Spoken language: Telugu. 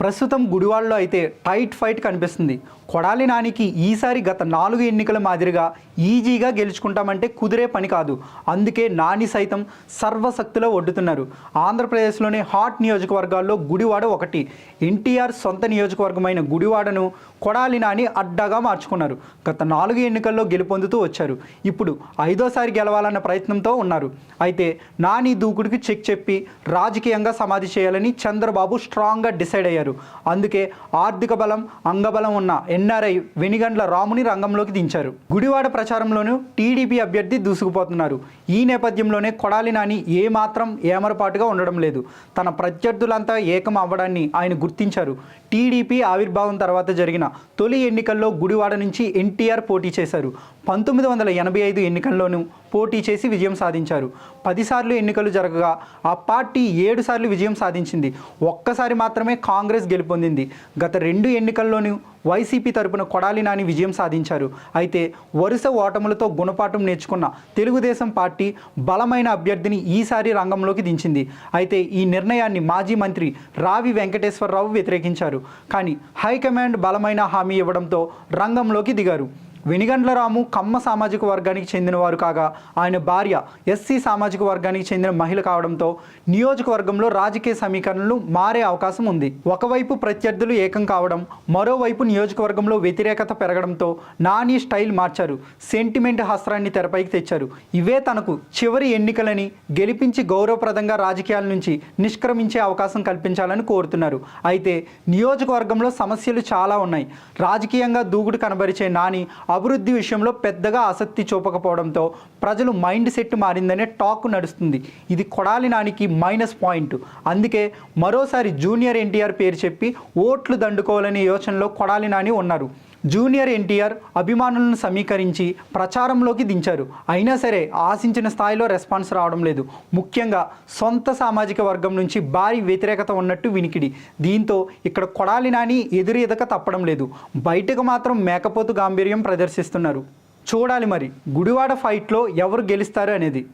ప్రస్తుతం గుడివాడలో అయితే టైట్ ఫైట్ కనిపిస్తుంది. కొడాలి నానికి ఈసారి గత నాలుగు ఎన్నికల మాదిరిగా ఈజీగా గెలుచుకుంటామంటే కుదిరే పని కాదు. అందుకే నాని సైతం సర్వశక్తిలో ఒడ్డుతున్నారు. ఆంధ్రప్రదేశ్లోని హాట్ నియోజకవర్గాల్లో గుడివాడ ఒకటి. ఎన్టీఆర్ సొంత నియోజకవర్గమైన గుడివాడను కొడాలి నాని అడ్డాగా మార్చుకున్నారు. గత నాలుగు ఎన్నికల్లో గెలుపొందుతూ వచ్చారు. ఇప్పుడు ఐదోసారి గెలవాలన్న ప్రయత్నంతో ఉన్నారు. అయితే నాని దూకుడికి చెక్ చెప్పి రాజకీయంగా సమాధి చేయాలని చంద్రబాబు స్ట్రాంగ్గా డిసైడ్ అయ్యారు. అందుకే ఆర్థిక బలం అంగబలం ఉన్న ఎన్ఆర్ఐ వెనిగండ్ల రాముని రంగంలోకి దించారు. గుడివాడ ప్రచారంలోనూ టీడీపీ అభ్యర్థి దూసుకుపోతున్నారు. ఈ నేపథ్యంలోనే కొడాలి నాని ఏమాత్రం ఏమరపాటుగా ఉండడం లేదు. తన ప్రత్యర్థులంతా ఏకం అవ్వడాన్ని ఆయన గుర్తించారు. టీడీపీ ఆవిర్భావం తర్వాత జరిగిన తొలి ఎన్నికల్లో గుడివాడ నుంచి ఎన్టీఆర్ పోటీ చేశారు. పంతొమ్మిది వందల ఎనభై ఐదు ఎన్నికల్లోనూ పోటీ చేసి విజయం సాధించారు. పదిసార్లు ఎన్నికలు జరగగా ఆ పార్టీ ఏడు సార్లు విజయం సాధించింది. ఒక్కసారి మాత్రమే కాంగ్రెస్ కాంగ్రెస్ గెలుపొందింది. గత రెండు ఎన్నికల్లోనూ వైసీపీ తరపున కొడాలి నాని విజయం సాధించారు. అయితే వరుస ఓటములతో గుణపాఠం నేర్చుకున్న తెలుగుదేశం పార్టీ బలమైన అభ్యర్థిని ఈసారి రంగంలోకి దించింది. అయితే ఈ నిర్ణయాన్ని మాజీ మంత్రి రావి వెంకటేశ్వరరావు వ్యతిరేకించారు. కానీ హైకమాండ్ బలమైన హామీ ఇవ్వడంతో రంగంలోకి దిగారు. వెనిగండ్ల రాము కమ్మ సామాజిక వర్గానికి చెందినవారు కాగా ఆయన భార్య ఎస్సీ సామాజిక వర్గానికి చెందిన మహిళ కావడంతో నియోజకవర్గంలో రాజకీయ సమీకరణలు మారే అవకాశం ఉంది. ఒకవైపు ప్రత్యర్థులు ఏకం కావడం మరోవైపు నియోజకవర్గంలో వ్యతిరేకత పెరగడంతో నాని స్టైల్ మార్చారు. సెంటిమెంట్ హస్త్రాన్ని తెరపైకి తెచ్చారు. ఇవే తనకు చివరి ఎన్నికలని గెలిపించి గౌరవప్రదంగా రాజకీయాల నుంచి నిష్క్రమించే అవకాశం కల్పించాలని కోరుతున్నారు. అయితే నియోజకవర్గంలో సమస్యలు చాలా ఉన్నాయి. రాజకీయంగా దూకుడు కనబరిచే నాని అభివృద్ధి విషయంలో పెద్దగా ఆసక్తి చూపకపోవడంతో ప్రజలు మైండ్ సెట్ మారిందనే టాక్ నడుస్తుంది. ఇది కొడాలి నానికి మైనస్ పాయింట్. అందుకే మరోసారి జూనియర్ ఎన్టీఆర్ పేరు చెప్పి ఓట్లు దండుకోవాలనే యోచనలో కొడాలి నాని ఉన్నారు. జూనియర్ ఎన్టీఆర్ అభిమానులను సమీకరించి ప్రచారంలోకి దించారు. అయినా సరే ఆశించిన స్థాయిలో రెస్పాన్స్ రావడం లేదు. ముఖ్యంగా సొంత సామాజిక వర్గం నుంచి భారీ వ్యతిరేకత ఉన్నట్టు వినికిడి. దీంతో ఇక్కడ కొడాలి నాని ఎదురు ఎదక తప్పడం లేదు. బయటకు మాత్రం మేకపోతు గాంభీర్యం ప్రదర్శిస్తున్నారు. చూడాలి మరి గుడివాడ ఫైట్లో ఎవరు గెలుస్తారు అనేది.